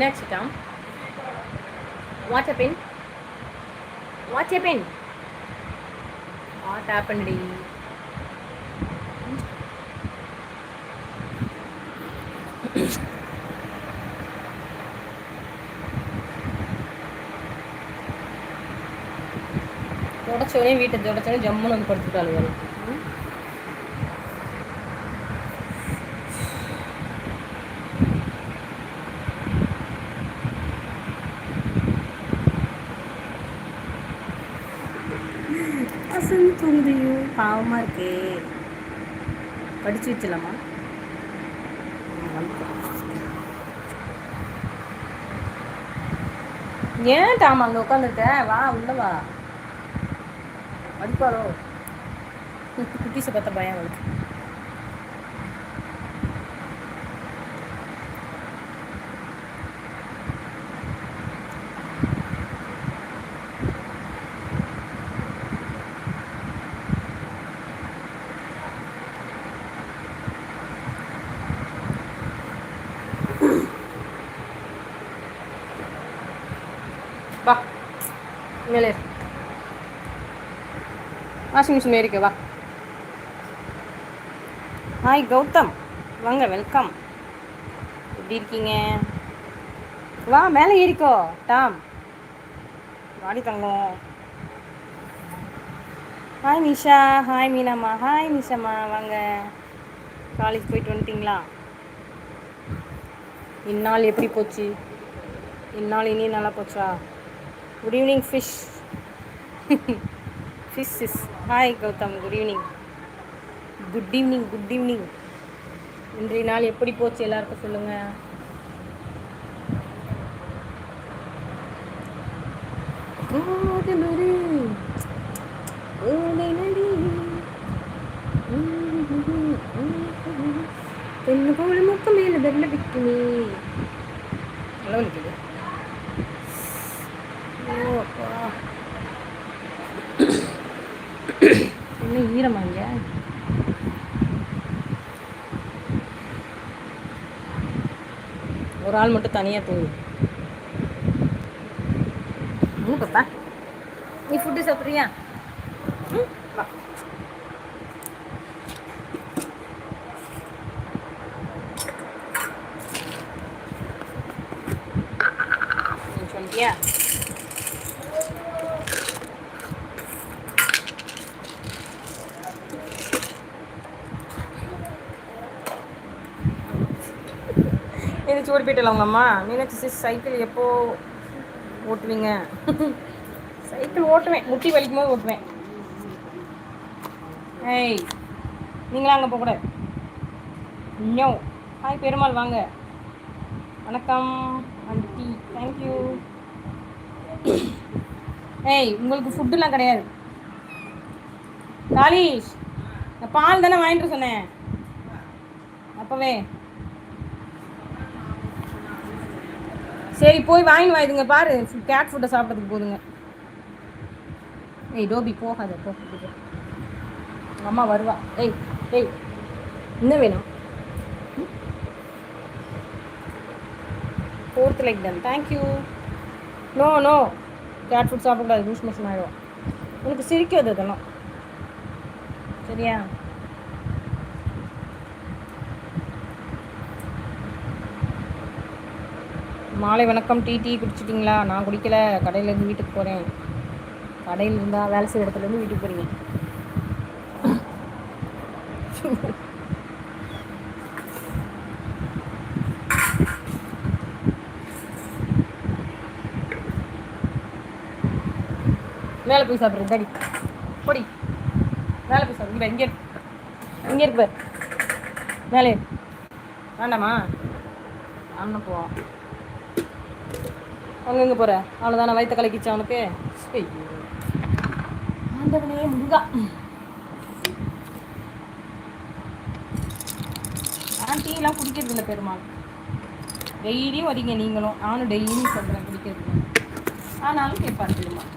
என்னாச்சு Tom what's pen what's pen what ஹேப்பன்டி தொடச்சோடனே வீட்டை தொடச்சோடனே ஜம்முன்னு வந்து படுத்துட்டாளுங்க தூங்குதியோ? பாவமாக இருக்கே. படித்து வச்சலாமா ஏன் டாம் அங்கே உட்காந்துருக்க வா உள்ள வா. அடிப்பாரோ குட்டிஸை பார்த்த பயம் அவளுக்கு வா. மேலே வாஷிங் மிஷின் ஏறிக்க வா. ஹாய் கௌதம். வாங்க வெல்கம் எப்படி இருக்கீங்க? வா மேலே ஏறிக்கோ. டாம். வாடி தங்கம். ஹாய் நிஷா ஹாய் மீனாம்மா. ஹாய் நிஷாம்மா வாங்க. காலேஜ் போயிட்டு வந்துட்டிங்களா? இந்நாள் எப்படி போச்சு? இந்நாள் இனி நல்லா போச்சா? Good evening fish fish is hi Gautham good evening good evening good evening இன்றைய நாள் எப்படி போச்சு எல்லாருக்கும் சொல்லுங்கள் காதலொரு ஓலை பெண்ணு போல முக்கம் மேல வெள்ள விக்குமே நல்லா இருக்குது என்ன ஈரமா இங்க? ஒரு ஆள் மட்டும் தனியாக தூங்கு. ம் பாப்பா? நீ ஃபுட்டு சாப்பிட்றியா? ம் நீ சொல்லிட்டியா மீனாட்சி ஓடி போயிட்டல உங்க அம்மா மீனாட்சி சிஸ் சைக்கிள் எப்போ ஓட்டுவீங்க? சைக்கிள் ஓட்டுவேன். முட்டி வலிக்கும் போது ஓட்டுவேன். ஏய் நீங்களாம் அங்கே போகக்கூடாது. நோ. ஹாய் பெருமாள் வாங்க. வணக்கம். ஆண்டி தேங்க்யூ ஏய் உங்களுக்கு ஃபுட்டுலாம் கிடையாது. காலிஷ் நான் பால் தானே வாங்கிட்டு சொன்னேன். அப்போவே. சரி போய் வாங்கி வாயுதுங்க பாரு. கேட் ஃபுட்டை சாப்பிட்றதுக்கு போதுங்க. ஏய் டோபி போகாத போ. அம்மா வருவா. ஏய் ஏய் என்ன வேணும்? Fourth like done thank you no no cat food சாப்பிடக்கூடாது. லூஸ் மோஷன் ஆகிடும் உனக்கு சிரிக்காது அதெல்லாம் சரியா? மாலை வணக்கம் டீ டீ குடிச்சிட்டிங்களா? நான் குடிக்கல. கடையிலேருந்து வீட்டுக்கு போகிறேன் கடையில் இருந்தால் வேலை செய்கிற இடத்துலேருந்து வீட்டுக்கு போகிறீங்க மேலே போய் சாப்பிட்றது தடி. பொடி. மேலே போய் சாப்பிடு. இங்கே இங்கே இங்கே இருக்கு பாரு மேலே வேண்டாமா? அண்ணன் போவோம் அங்கங்கே போகிற அவ்வளோதானே வயிற்ற கலக்கிச்சு அவனுக்கு ஆண்டவனே முருகா. நான் டீலாம் குடிக்கிறது இல்லை பெருமாள். டெய்லியும் வரீங்க நீங்களும். நானும் டெய்லியும் சொல்கிறேன் குடிக்கிறது ஆனாலும் கேட்பார் பெருமாள்.